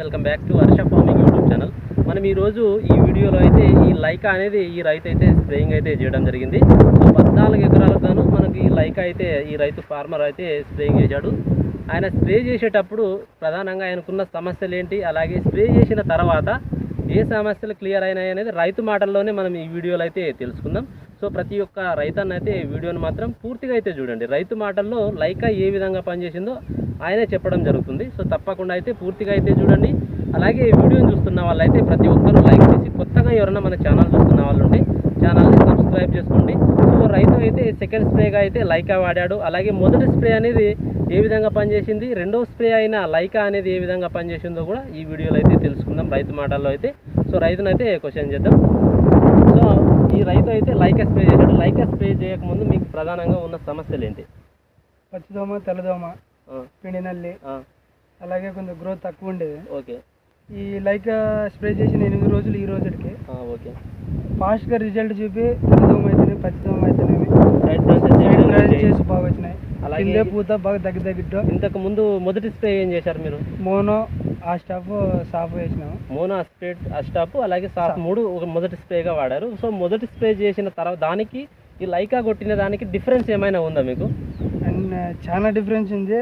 Welcome back to Varsha farming YouTube channel. మనం ఈరోజు ఈ వీడియోలో అయితే ఈ లైకా అనేది ఈ రైతు అయితే స్ప్రేయింగ్ అయితే చేయడం జరిగింది. సో పద్నాలుగు ఎకరాలకు గాను మనకి ఈ లైకా అయితే ఈ రైతు ఫార్మర్ అయితే స్ప్రేయింగ్ చేశాడు. ఆయన స్ప్రే చేసేటప్పుడు ప్రధానంగా ఆయనకున్న సమస్యలు ఏంటి అలాగే స్ప్రే చేసిన తర్వాత ఏ సమస్యలు క్లియర్ అయినాయి అనేది రైతు మాటల్లోనే మనం ఈ వీడియోలో అయితే తెలుసుకుందాం. సో ప్రతి ఒక్క రైతన్న అయితే వీడియోని మాత్రం పూర్తిగా అయితే చూడండి. రైతు మాటల్లో లైకా ఏ విధంగా పనిచేసిందో ఆయనే చెప్పడం జరుగుతుంది. సో తప్పకుండా అయితే పూర్తిగా అయితే చూడండి. అలాగే ఈ వీడియోని చూస్తున్న వాళ్ళైతే ప్రతి ఒక్కరూ లైక్ చేసి కొత్తగా ఎవరైనా మన ఛానల్ చూస్తున్న వాళ్ళు ఉంటే ఛానల్ని సబ్స్క్రైబ్ చేసుకోండి. సో రైతు అయితే సెకండ్ స్ప్రేగా అయితే లైకా వాడాడు. అలాగే మొదటి స్ప్రే అనేది ఏ విధంగా పనిచేసింది? రెండో స్ప్రే అయిన లైకా అనేది ఏ విధంగా పనిచేసిందో కూడా ఈ వీడియోలో అయితే తెలుసుకుందాం రైతు మాటల్లో అయితే. సో రైతునైతే క్వశ్చన్ చేద్దాం. సో ఈ రైతు అయితే లైకా స్ప్రే చేశాడు. లైకా స్ప్రే చేయకముందు మీకు ప్రధానంగా ఉన్న సమస్యలు ఏంటి? పచ్చిదోమ తెల్లదోమ. ఆ, పిండి నల్లి ఆ, అలాగే కొంచెం గ్రోత్ తక్కువ ఉండేది. ఓకే. ఈ లైక్ స్ప్రే చేసిన ఎనిమిది రోజులు ఈ రోజుకి ఆ, ఓకే. ఫాస్ట్గా రిజల్ట్ చూపి ఏ సైడ్ విధంగా బ్రాంచ్ చేయి- చేసి బాగా వచ్చినాయి. అలాగే పూత బాగా దగ్గర దగ్గర ఇంతకు ముందు మొదటి స్ప్రే ఏం చేశారు మీరు? మోనో ఆ స్టాఫ్ సాఫ్ వేసినాము. మోనో స్ప్రేట్ అస్టాప్ అలాగే సాఫ్ మూడు ఒక మొదటి స్ప్రేగా వాడారు. సో మొదటి స్ప్రే చేసిన తర్వాత దానికి ఈ లైకా కొట్టిన దానికి డిఫరెన్స్ ఏమైనా ఉందా మీకు? చాలా డిఫరెన్స్ ఉంది.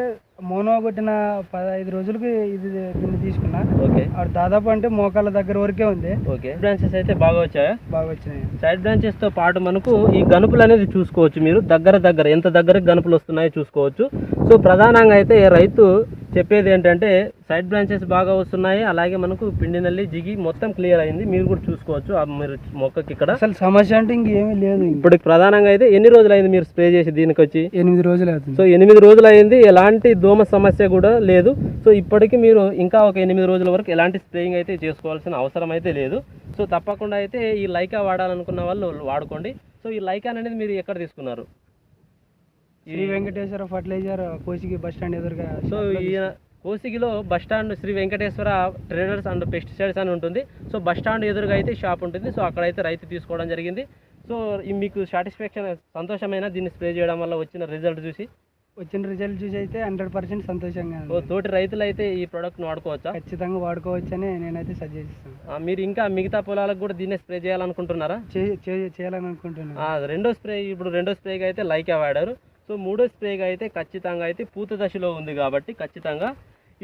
మోనో కొట్టిన పదహైదు రోజులకి ఇది దీన్ని తీసుకున్నా. ఓకే. ఆడు దాదాపు అంటే మోకాళ్ళ దగ్గర వరకే ఉంది. ఓకే. బ్రాంచెస్ అయితే బాగా వచ్చాయా? బాగా వచ్చినాయి. సైడ్ బ్రాంచెస్తో పాటు మనకు ఈ గనుపులు అనేది చూసుకోవచ్చు మీరు. దగ్గర దగ్గర ఎంత దగ్గర గనుపులు వస్తున్నాయో చూసుకోవచ్చు. సో ప్రధానంగా అయితే రైతు చెప్పేది ఏంటంటే సైడ్ బ్రాంచెస్ బాగా వస్తున్నాయి అలాగే మనకు పిండి నల్లి జిగి మొత్తం క్లియర్ అయింది. మీరు కూడా చూసుకోవచ్చు. ఆ మీరు మొక్కకి ఇక్కడ అసలు సమస్య అంటే ఇంకేమీ లేదు ఇప్పుడు ప్రధానంగా అయితే ఎన్ని రోజులు అయింది మీరు స్ప్రే చేసి దీనికి వచ్చి ఎనిమిది రోజులు అవుతుంది. సో ఎనిమిది రోజులు అయింది ఎలాంటి దోమ సమస్య కూడా లేదు. సో ఇప్పటికి మీరు ఇంకా ఒక ఎనిమిది రోజుల వరకు ఎలాంటి స్ప్రేయింగ్ అయితే చేసుకోవాల్సిన అవసరం అయితే లేదు. సో తప్పకుండా అయితే ఈ లైకా వాడాలనుకున్న వాళ్ళు వాడుకోండి. సో ఈ లైకా అనేది మీరు ఎక్కడ తీసుకున్నారు? Sri Venkateshwara fertiliser Kosigi bus stand ఎదురుగా సో ఈ కోసిగిలో bus stand Sri Venkateshwara traders and pesticides అని ఉంటుంది. సో బస్ స్టాండ్ ఎదురుగా అయితే షాప్ ఉంటుంది. సో అక్కడైతే రైతు తీసుకోవడం జరిగింది. సో మీకు సాటిస్ఫాక్షన్ సంతోషమైన దీన్ని స్ప్రే చేయడం వల్ల వచ్చిన రిజల్ట్ చూసి? వచ్చిన రిజల్ట్ చూసి అయితే హండ్రెడ్ పర్సెంట్ సంతోషంగా సో. తోటి రైతులు అయితే ఈ ప్రోడక్ట్ని వాడుకోవచ్చా? ఖచ్చితంగా వాడుకోవచ్చని నేనైతే సజెస్ట్ ఇస్తాను ఆ, మీరు ఇంకా మిగతా పొలాలకు కూడా దీన్నే స్ప్రే చేయాలనుకుంటున్నారా? చే- చే- చేయాలని అనుకుంటున్నాను ఆ, రెండో స్ప్రే ఇప్పుడు రెండో స్ప్రేగా అయితే లైకా వాడారు. సో మూడో స్ప్రేగా అయితే ఖచ్చితంగా అయితే పూత దశలో ఉంది కాబట్టి ఖచ్చితంగా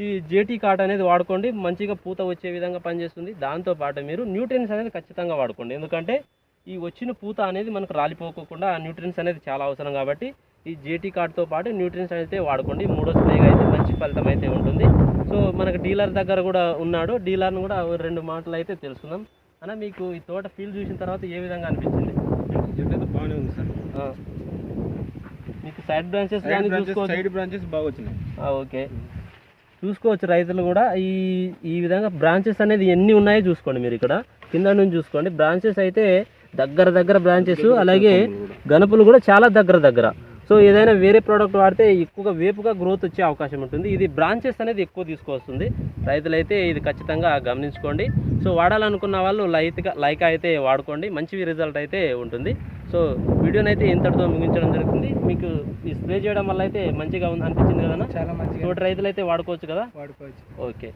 ఈ జేటీ కాట్ అనేది వాడుకోండి. మంచిగా పూత వచ్చే విధంగా పనిచేస్తుంది. దాంతో పాటు మీరు న్యూట్రియన్స్ అనేది ఖచ్చితంగా వాడుకోండి. ఎందుకంటే ఈ వచ్చిన పూత అనేది మనకు రాలిపోకోకుండా ఆ న్యూట్రియన్స్ అనేది చాలా అవసరం కాబట్టి ఈ జేటీ కార్డ్తో పాటు న్యూట్రియన్స్ అయితే వాడుకోండి. మూడో స్ప్రేగా అయితే మంచి ఫలితం అయితే ఉంటుంది. సో మనకు డీలర్ దగ్గర కూడా ఉన్నాడు. డీలర్ను కూడా రెండు మాటలు అయితే తెలుసుకుందాం. అన్న మీకు ఈ తోట ఫీల్ చూసిన తర్వాత ఏ విధంగా అనిపించింది? బాగానే ఉంది సార్. మీకు సైడ్ బ్రాంచెస్ కానీ చూసుకోవచ్చు. సైడ్ బ్రాంచెస్ బాగా వచ్చినాయి. ఓకే. చూసుకోవచ్చు రైతులు కూడా. ఈ ఈ విధంగా బ్రాంచెస్ అనేది ఎన్ని ఉన్నాయో చూసుకోండి మీరు ఇక్కడ. కింద నుంచి చూసుకోండి. బ్రాంచెస్ అయితే దగ్గర దగ్గర బ్రాంచెస్ అలాగే గనుపులు కూడా. చాలా దగ్గర దగ్గర. సో ఏదైనా వేరే ప్రోడక్ట్ వాడితే ఎక్కువగా వేపుగా గ్రోత్ వచ్చే అవకాశం ఉంటుంది. ఇది బ్రాంచెస్ అనేది ఎక్కువ తీసుకొస్తుంది. రైతులైతే ఇది ఖచ్చితంగా గమనించుకోండి. సో వాడాలనుకున్న వాళ్ళు లైట్గా లైక్ అయితే వాడుకోండి. మంచి రిజల్ట్ అయితే ఉంటుంది. సో వీడియోని అయితే ఇంతటితో ముగించడం జరుగుతుంది. మీకు ఈ స్ప్రే చేయడం వల్ల అయితే మంచిగా ఉంది అనిపించింది కదా చాలా మంచిగా. తోటి రైతులు అయితే వాడుకోవచ్చు కదా? వాడుకోవచ్చు. ఓకే.